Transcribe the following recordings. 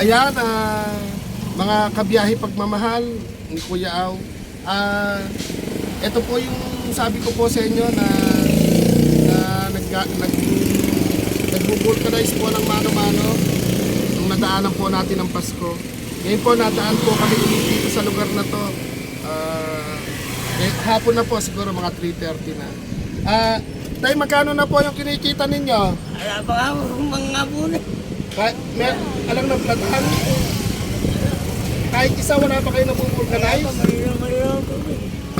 Ayan, ah, mga kabiyahe pagmamahal ni Kuya Au. Ah, ito po yung sabi ko po sa inyo na na nag, nag, nag-vulcanize po ng mano-mano nung nadaanan po natin ng Pasko. Ngayon po nadaan po kami dito sa lugar na to. Ah, eh, hapon na po siguro mga 3.30 na. Ah, tayo magkano na po yung kinikita ninyo? Wala pa mga muna. Kahit, may, alam na platahan. Kahit isa wala pa kayo nabubulkanize.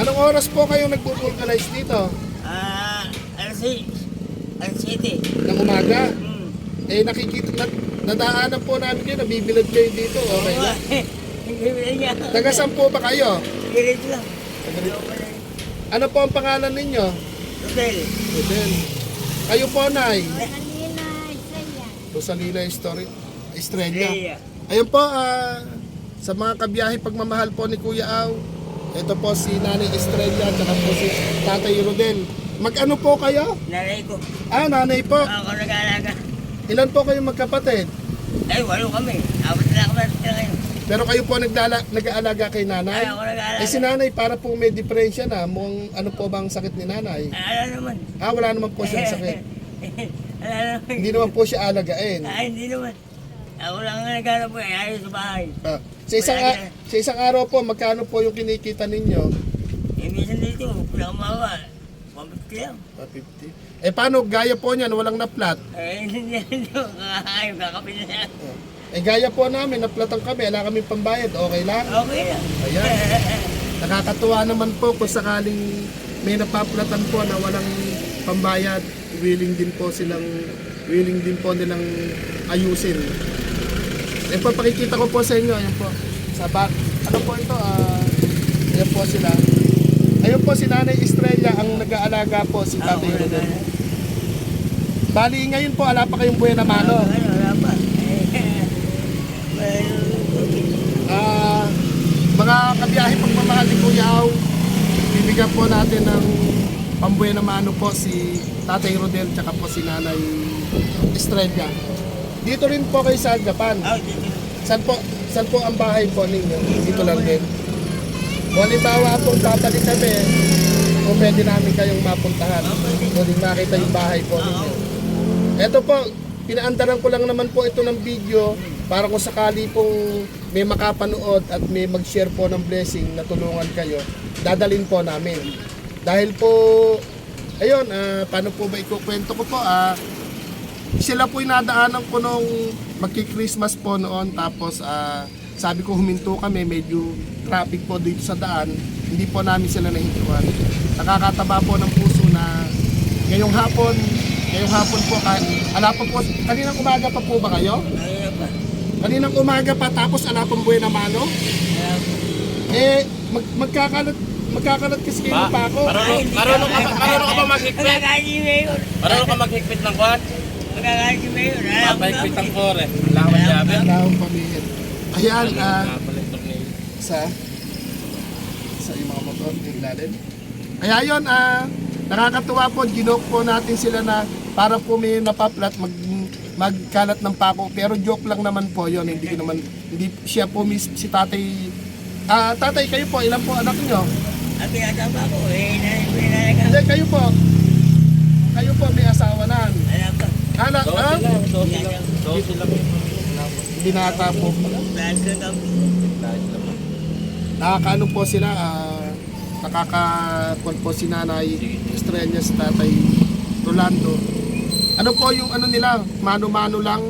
Anong oras po kayo nagbubulkanize dito? Ah, alas 6. Alas 7. Ng umaga? Hmm. Eh nakikita, na, nadaanan po namin kayo, nabibilad kayo dito. Okay niya. Taga saan po ba kayo? Girit lang. Ano po ang pangalan ninyo? Hotel. Rodel. Kayo po, Nay. Rosalina Story. Estrella. Estrella. Ayun po, ah, sa mga kabiyahe pagmamahal po ni Kuya Au. Ito po si Nanay Estrella at po si Tatay Rodel. Mag-ano po kayo? Nanay ko. Ah, nanay po. Ako nag-aalaga. Ilan po kayong magkapatid? Ay, walo kami. Apat na na ngayon. Pero kayo po nagdala, nag-aalaga kay Ay, nanay? ako nag-aalaga. Eh si nanay para po may diferensya na. Mukhang ano po bang sakit ni nanay? Ay, Ano naman? Ah, wala naman po siyang sakit. Hindi naman po siya alagain. Ay, hindi naman. Ako lang ang naghanap po. eh. Ayos sa bahay. Ah, sa isang a- sa isang araw po, magkano po yung kinikita ninyo? Eh, minsan dito, pinakamawa. 150 lang. 50. Eh paano gaya po niyan, walang naplat? Eh, hindi dito. Kakakain, kakapin na. Eh gaya po namin, naplatan kami, wala kaming pambayad, okay lang? Okay lang. Ayan. Nakakatuwa naman po kung sakaling may napaplatan po na walang pambayad, willing din po silang willing din po nilang ayusin. Eh po, pakikita ko po sa inyo, ayan po. Sa back. Ano po ito? Ah, ayan po sila. Ayun po si Nanay Estrella ang nag-aalaga po si Ako Tatay Rodel. nag-aalaga. Bali ngayon po, ala pa kayong buhay na mano. Ano, wala pa. Ah, mga kabiyahe pagmamahal ni Kuya Au, bibigyan po natin ng pambuhay na mano po si Tatay Rodel tsaka po si Nanay Estrella. Dito rin po kayo sa Japan. dito. Saan po, saan po ang bahay po ninyo? Dito lang din. Kung halimbawa pong babalik kami, kung pwede namin kayong mapuntahan. Pwede makita yung bahay po ninyo. Ito po, pinaandaran ko lang naman po ito ng video para kung sakali pong may makapanood at may mag-share po ng blessing na tulungan kayo, dadalin po namin. Dahil po, ayun, ah, paano po ba ikukwento ko po? Ah, sila po nadaanan ko nung magki-Christmas po noon tapos ah, sabi ko huminto kami medyo traffic po dito sa daan hindi po namin sila nahintuan nakakataba po ng puso na ngayong hapon ngayong hapon po kahit, ala pa po kaninang umaga pa po ba kayo? Kaninang umaga pa tapos ala pang buhay na mano? Eh mag, magkakalat magkakalat kasi kayo Pa, ako marunong, marunong ka ba, marunong ka ba maghigpit? Marunong ka maghigpit ng kwan? Magkakain si Mayor. Alam ko Papahigpit na. ng kore. Ba jabe? Taong pamilya ayan ah sa sa yung mga motor yung ilalim. Kaya yun, ah, nakakatuwa po, ginoke po natin sila na para po may napaplat, mag, magkalat ng pako. Pero joke lang naman po yon hindi naman, hindi siya po mis, si tatay, ah, tatay kayo po, ilan po anak nyo? Ang pinatama ko, eh, nanay Hindi, kayo po, kayo po may asawa na. Alam ah, lang, dosi lang. Dosi lang yun. binata po ko nakakaano po sila, ah, nakaka po si nanay Estrella si tatay Rolando. Ano po yung ano nila, mano-mano lang